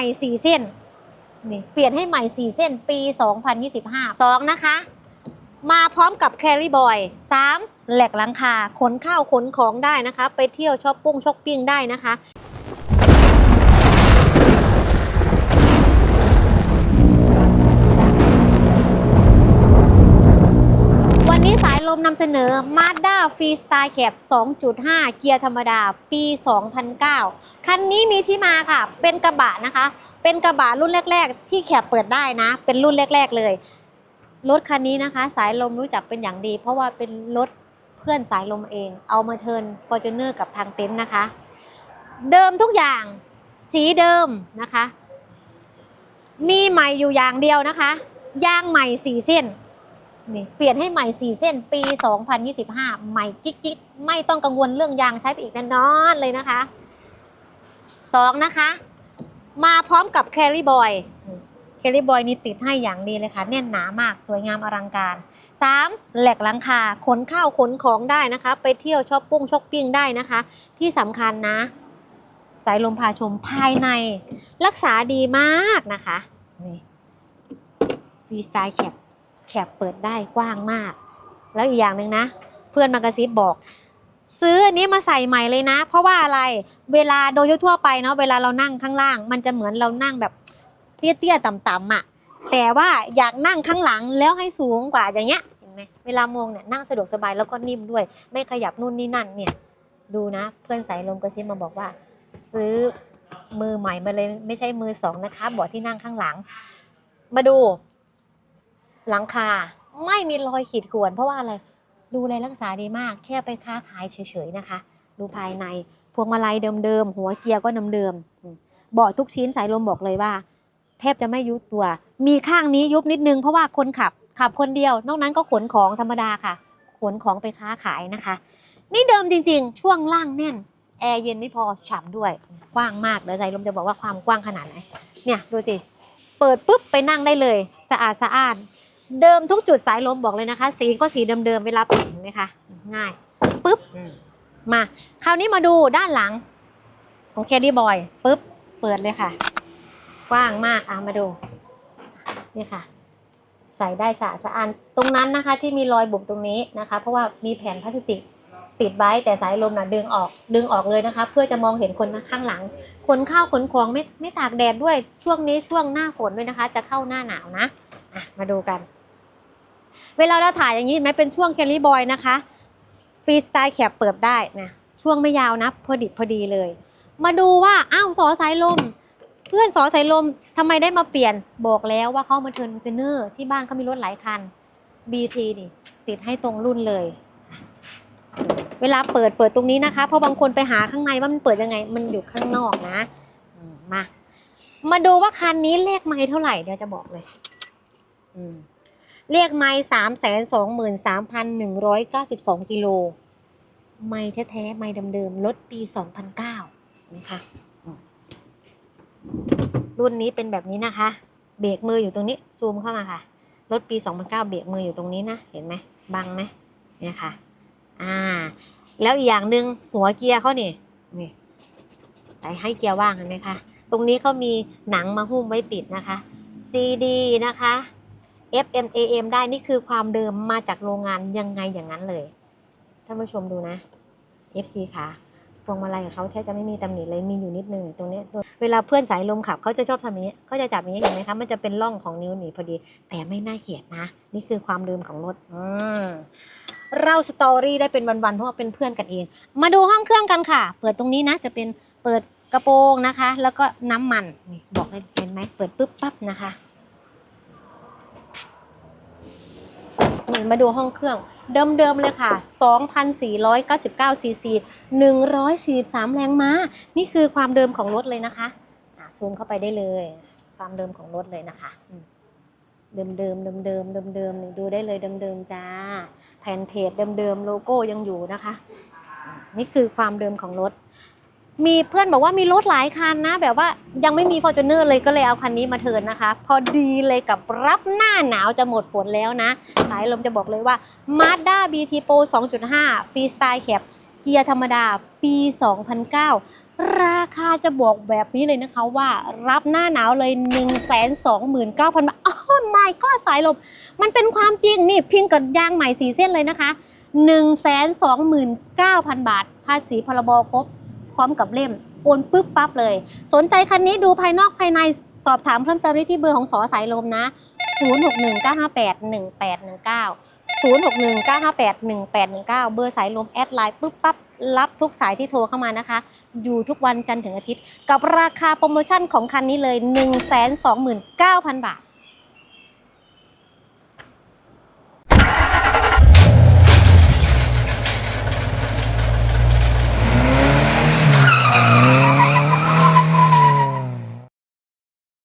ม่สี่เส้นนี่เปลี่ยนให้ใหม่สี่เส้นปี 2025 2 นะคะ มาพร้อมกับแคริบอย3แหลกหลังคาขนข้าวขนของได้นะคะ ไปเที่ยวช้อปปุ้งช้อปปิ้งได้นะคะ นำเสนอ Mazda Freestyle Cab 2.5 เกียร์ธรรมดา ปี 2009 คันนี้มีที่มาค่ะ เป็นกระบะนะคะ เป็นกระบะรุ่นแรก ๆ ที่แคบเปิดได้นะ เป็นรุ่นแรก ๆ เลย รถคันนี้นะคะ สายลมรู้จักเป็นอย่างดี เพราะว่าเป็นรถเพื่อนสายลมเอง เอามาเทิร์น Fortuner กับทางเต็นท์นะคะ เดิมทุกอย่าง สีเดิมนะคะ มีใหม่อยู่อย่างเดียวนะคะ ยางใหม่สี่เส้น นี่เปลี่ยนให้ใหม่ 4 เส้นปี 2025 ใหม่กิ๊กกิ๊กไม่ต้องกังวลเรื่องยางใช้ไปอีกแน่นอนเลยนะคะ 2 นะคะ มาพร้อมกับ Carry Boy Carry Boy นี่ติดให้อย่างดีเลยค่ะ แน่นหนามากสวยงามอลังการ 3. แหลกหลังคาขนข้าวขนของได้นะคะ ไปเที่ยวชอปปุ้งช้อปปิ้งได้นะคะ ที่สำคัญนะ สายลมพาชมภายใน รักษาดีมากนะคะนี่ฟรีสไตล์แคป แคปเปิดได้กว้างมาก แล้วอีกอย่างหนึ่งนะ เพื่อนมากระซิบบอก ซื้ออันนี้มาใส่ใหม่เลยนะ เพราะว่าอะไรเวลาโดยทั่วไปเนาะเวลาเรานั่งข้างล่าง มันจะเหมือนเรานั่งแบบเตี้ยๆต่ำๆอะแต่ว่าอยากนั่งข้างหลังแล้วให้สูงกว่าอย่างเงี้ยเห็นไหมเวลามองเนี่ยนั่งสะดวกสบายแล้วก็นิ่มด้วย ไม่ขยับนู่นนี่นั่นเนี่ยดูนะ เพื่อนสายลมกระซิบมาบอกว่า ซื้อมือใหม่มาเลยไม่ใช่มือสองนะคะเบาะที่นั่งข้างหลัง มาดู หลังคาไม่มีรอยขีดข่วน เพราะว่าอะไรดูแลรักษาดีมาก แค่ไปค้าขายเฉยๆนะคะ ดูภายในพวงมาลัยเดิมๆหัวเกียร์ก็เดิมๆเบาะทุกชิ้นสายลมบอกเลยว่า แทบจะไม่ยุบตัว มีข้างนี้ยุบนิดนึงเพราะว่าคนขับขับคนเดียว นอกนั้นก็ขนของธรรมดาค่ะ ขนของไปค้าขายนะคะ นี่เดิมจริง ๆ ช่วงล่างแน่นแอร์เย็นไม่พอฉ่ำด้วยกว้างมากเดี๋ยวใจลมจะบอกว่าความกว้างขนาดไหนเนี่ยดูสิเปิดปุ๊บไปนั่งได้เลย สะอาดสะอาด เดิมทุกจุดสายลมบอกเลยนะคะ สีก็สีเดิมๆเวลาปิดเห็นไหมคะง่ายปุ๊บมาคราวนี้มาดูด้านหลังของแคดดี้บอยปุ๊บเปิดเลยค่ะ กว้างมากอะมาดูนี่ค่ะ ใส่ได้สะอาดสะอาดตรงนั้นนะคะ ที่มีรอยบุบตรงนี้นะคะ เพราะว่ามีแผ่นพลาสติกปิดไว้แต่สายลมน่ะดึงออกดึงออกเลยนะคะ เพื่อจะมองเห็นคนข้างหลังขนข้าวขนของไม่ไม่ตากแดดด้วยช่วงนี้ช่วงหน้าฝนด้วยนะคะ จะเข้าหน้าหนาวนะอะมาดูกัน เวลาเราถ่ายอย่างนี้เห็นไหมเป็นช่วงแคลรี่บอยนะคะฟรีสไตล์แคปเปิดได้นะช่วงไม่ยาวนะพอดิบพอดีเลย มาดูว่าอ้าวสอสายลม เพื่อนสอสายลมทำไมได้มาเปลี่ยนบอกแล้วว่าเขามาเทิร์นเจเนอร์ที่บ้านเขามีรถหลายคัน BT นี่ ติดให้ตรงรุ่นเลย เวลาเปิดเปิดตรงนี้นะคะ เพราะบางคนไปหาข้างในว่ามันเปิดยังไง มันอยู่ข้างนอกนะมมามาดูว่าคันนี้เลขไม้เท่าไหร่เดี๋ยวจะบอกเลย อืม เลขไม้สามแสนสองหมื่นสามพันหนึ่งร้อยเก้าสิบสองกิโล ไม้แท้ๆ ไม้เดิมๆรถปีสองพันเก้านะคะ รุ่นนี้เป็นแบบนี้นะคะ เบรกมืออยู่ตรงนี้ ซูมเข้ามาค่ะ รถปี2009เก้าเบรกมืออยู่ตรงนี้นะ เห็นไหม บังไหมเนี่ยค่ะ อ่า แล้วอีกอย่างหนึ่งหัวเกียร์เขาเนี่ยนี่ใส่ให้เกียร์ว่างเห็นไหมคะ ตรงนี้เขามีหนังมาหุ้มไว้ปิดนะคะ CD นะคะ FM AM ได้นี่คือความเดิมมาจากโรงงานยังไงอย่างนั้นเลยท่านผู้ชมดูนะ FC ค่ะพวงมาลัยของเขาแทบจะไม่มีตำหนิเลยมีอยู่นิดนึงตรงนี้เวลาเพื่อนสายลมขับเขาจะชอบทำอย่างนี้เขาจะจับอย่างนี้เห็นไหมคะมันจะเป็นร่องของนิ้วหนีพอดี แต่ไม่น่าเกลียดนะ นี่คือความเดิมของรถอืมเล่าสตอรี่ได้เป็นวันๆเพราะว่าเป็นเพื่อนกันเอง มาดูห้องเครื่องกันค่ะ เปิดตรงนี้นะ จะเป็นเปิดกระโปรงนะคะ แล้วก็น้ำมันบอกได้เห็นไหมเปิดปุ๊บปั๊บนะคะ นมาดูห้องเครื่อง เดิมๆเลยค่ะ 2,499 ซีซี 143 แรงม้า นี่คือความเดิมของรถเลยนะคะะซูมเข้าไปได้เลย ความเดิมของรถเลยนะคะอืมเดิมเดิมเดิมเดิมๆนี่ดูได้เลยเดิมๆจ้า แผ่นเพจเดิมๆโลโก้ยังอยู่นะคะ นี่คือความเดิมของรถ มีเพื่อนบอกว่ามีรถหลายคันนะ แบบว่ายังไม่มี f o r t u n e r เลยก็เลยเอาคันนี้มาเทิร์นนะคะ พอดีเลยกับรับหน้าหนาวจะหมดฝนแล้วนะ สายลมจะบอกเลยว่า Mazda BT Pro 2.5 Freestyle Cab เกียร์ธรรมดาปี 2009 ราคาจะบอกแบบนี้เลยนะคะว่ารับหน้าหนาวเลย 1 2 9 0 0 0บาทอ้าวไม่ก็สายลม มันเป็นความจริงนี่พิงกับยางใหม่สีเส้นเลยนะคะ 1 2 9 0 0 0 บาท ภาษีพรบครบ พร้อมกับเล่ม โอนปึ๊บปั๊บเลย สนใจคันนี้ดูภายนอกภายในสอบถามเพิ่มเติมได้ที่เบอร์ของสอสายลมนะ 0619581819 0619581819 เบอร์สายลมแอดไลน์ปึ๊บปั๊บรับทุกสายที่โทรเข้ามานะคะ อยู่ทุกวันจันทร์ถึงอาทิตย์ กับราคาโปรโมชั่นของคันนี้เลย 129,000 บาท